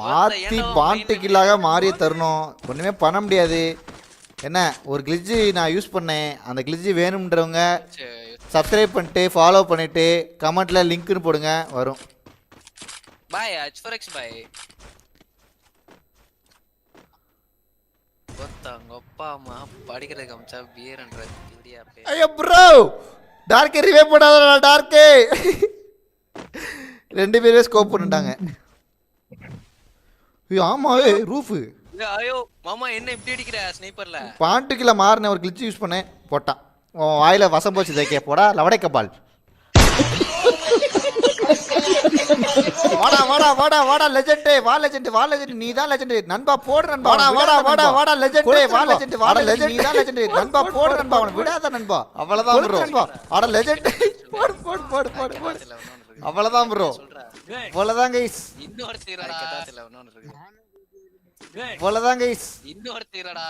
மாத்தி பாண்டுக்கில்லாக மாறிய தருணம். ஒண்ணுமே பண்ண முடியாது. என்ன ஒரு கிளிட்ஜு நான் யூஸ் பண்ணேன். அந்த கிளிட்ஜு வேணும்ன்றவங்க சப்ஸ்கிரைப் பண்ணிட்டு ஃபாலோ பண்ணிட்டு கமெண்ட்ல லிங்க்னு போடுங்க வரும். பாய் ஹெச்ஃபோரெக்ஸ் பாய். ஒருத்தவங்க அப்பா அம்மா படிக்கிறதுக்கு அமிச்சா பியர்ன்ற இடியா பே ஐயோ ப்ரோ டார்க்கே ரிவே போடாதடா டார்க்கே ரெண்டு பேருமே ஸ்கோப் பண்ணிட்டாங்க. ஐயோ ஆமா ஏ ரூஃபு ஐயோ மாமா என்ன இப்படி அடிக்கிற ஸ்னைப்பர்ல பாண்டுக்கில் மாறின ஒரு கிளிட்ஜ் யூஸ் பண்ணேன் போட்டான். உன் வாயில வசம் போச்சு தைக்க போடா லவடைக்க பால். வாடா வாடா வாடா வாடா லெஜெண்டே வா லெஜெண்ட் வா லெஜெண்ட் நீ தான் லெஜெண்ட் நண்பா போடு நண்பா வாடா வாடா வாடா வாடா லெஜெண்டே வா லெஜெண்ட் வா லெஜெண்ட் நீ தான் லெஜெண்ட் நண்பா போடு நண்பா அவனை விடாத நண்பா. அவ்வளவுதான் ப்ரோ நண்பா. அட லெஜெண்ட் போடு போடு போடு போடு போடு. அவ்வளவுதான் ப்ரோ அவ்வளவுதான் கைஸ் இன்னொன்னு இருக்கு அவ்வளவுதான் கைஸ் இன்னொருத்தரடா